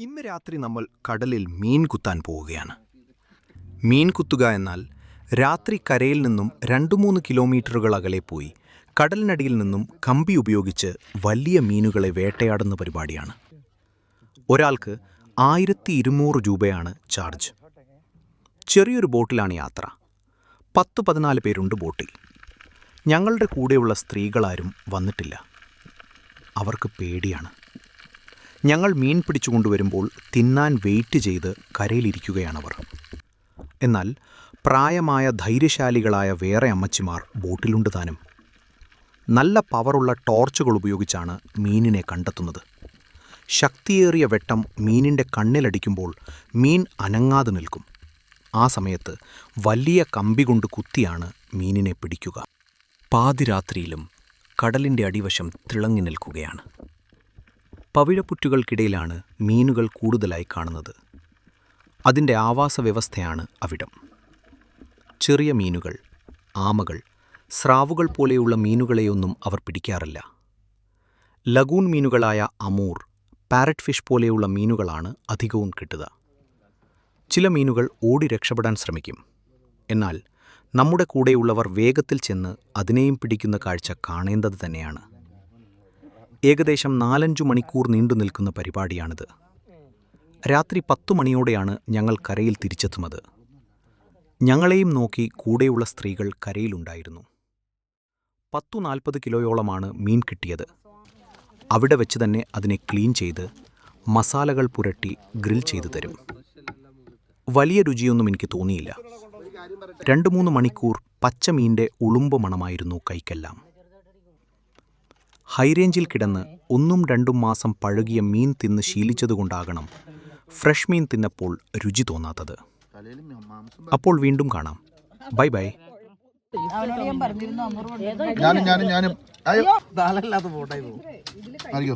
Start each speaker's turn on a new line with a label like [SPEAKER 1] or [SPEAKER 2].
[SPEAKER 1] ഇന്ന് രാത്രി നമ്മൾ കടലിൽ മീൻ കുത്താൻ പോവുകയാണ്. മീൻ കുത്തുക എന്നാൽ രാത്രി കരയിൽ നിന്നും രണ്ടു മൂന്ന് കിലോമീറ്ററുകൾ അകലെ പോയി കടലിനടിയിൽ നിന്നും കമ്പി ഉപയോഗിച്ച് വലിയ മീനുകളെ വേട്ടയാടുന്ന പരിപാടിയാണ്. ഒരാൾക്ക് ആയിരത്തി ഇരുന്നൂറ് രൂപയാണ് ചാർജ്. ചെറിയൊരു ബോട്ടിലാണ് യാത്ര. പത്ത് പതിനാല് പേരുണ്ട് ബോട്ടിൽ. ഞങ്ങളുടെ കൂടെയുള്ള സ്ത്രീകളാരും വന്നിട്ടില്ല. അവർക്ക് പേടിയാണ്. ഞങ്ങൾ മീൻ പിടിച്ചു കൊണ്ടുവരുമ്പോൾ തിന്നാൻ വെയിറ്റ് ചെയ്ത് കരയിലിരിക്കുകയാണവർ. എന്നാൽ പ്രായമായ ധൈര്യശാലികളായ വേറെ അമ്മച്ചിമാർ ബോട്ടിലുണ്ട് താനും. നല്ല പവറുള്ള ടോർച്ചുകൾ ഉപയോഗിച്ചാണ് മീനിനെ കണ്ടെത്തുന്നത്. ശക്തിയേറിയ വെട്ടം മീനിന്റെ കണ്ണിലടിക്കുമ്പോൾ മീൻ അനങ്ങാതെ നിൽക്കും. ആ സമയത്ത് വലിയ കമ്പി കൊണ്ട് കുത്തിയാണ് മീനിനെ പിടിക്കുക. പാതിരാത്രിയിലും കടലിന്റെ അടിവശം തിളങ്ങി നിൽക്കുകയാണ്. പവിഴപ്പുറ്റുകൾക്കിടയിലാണ് മീനുകൾ കൂടുതലായി കാണുന്നത്. അതിന്റെ ആവാസ വ്യവസ്ഥയാണ് അവിടം. ചെറിയ മീനുകൾ ആമകൾ സ്രാവുകൾ പോലെയുള്ള മീനുകളെയൊന്നും അവർ പിടിക്കാറില്ല. ലഗൂൺ മീനുകളായ അമൂർ പാരറ്റ് ഫിഷ് പോലെയുള്ള മീനുകളാണ് അധികവും കിട്ടുക. ചില മീനുകൾ ഓടി രക്ഷപ്പെടാൻ ശ്രമിക്കും. എന്നാൽ നമ്മുടെ കൂടെയുള്ളവർ വേഗത്തിൽ ചെന്ന് അതിനെയും പിടിക്കുന്ന കാഴ്ച കാണേണ്ടത് തന്നെയാണ്. ഏകദേശം നാലഞ്ചു മണിക്കൂർ നീണ്ടു നിൽക്കുന്ന പരിപാടിയാണിത്. രാത്രി പത്തു മണിയോടെയാണ് ഞങ്ങൾ കരയിൽ തിരിച്ചെത്തുന്നത്. ഞങ്ങളെയും നോക്കി കൂടെയുള്ള സ്ത്രീകൾ കരയിലുണ്ടായിരുന്നു. പത്തു നാൽപ്പത് കിലോയോളമാണ് മീൻ കിട്ടിയത്. അവിടെ വെച്ച് തന്നെ അതിനെ ക്ലീൻ ചെയ്ത് മസാലകൾ പുരട്ടി ഗ്രിൽ ചെയ്തു തരും. വലിയ രുചിയൊന്നും എനിക്ക് തോന്നിയില്ല. രണ്ട് മൂന്ന് മണിക്കൂർ പച്ചമീന്റെ ഉളുമ്പ് മണമായിരുന്നു കൈക്കെല്ലാം. ഹൈറേഞ്ചിൽ കിടന്ന് ഒന്നും രണ്ടും മാസം പഴകിയ മീൻ തിന്ന് ശീലിച്ചതുകൊണ്ടാകണം ഫ്രഷ് മീൻ തിന്നപ്പോൾ രുചി തോന്നാത്തത്. അപ്പോൾ വീണ്ടും കാണാം. Bye bye.
[SPEAKER 2] ഞാനും ഞാനും ഞാനും അയ്യോ.
[SPEAKER 3] താളല്ലാത്ത ഫോട്ടോ
[SPEAKER 2] അറിയോ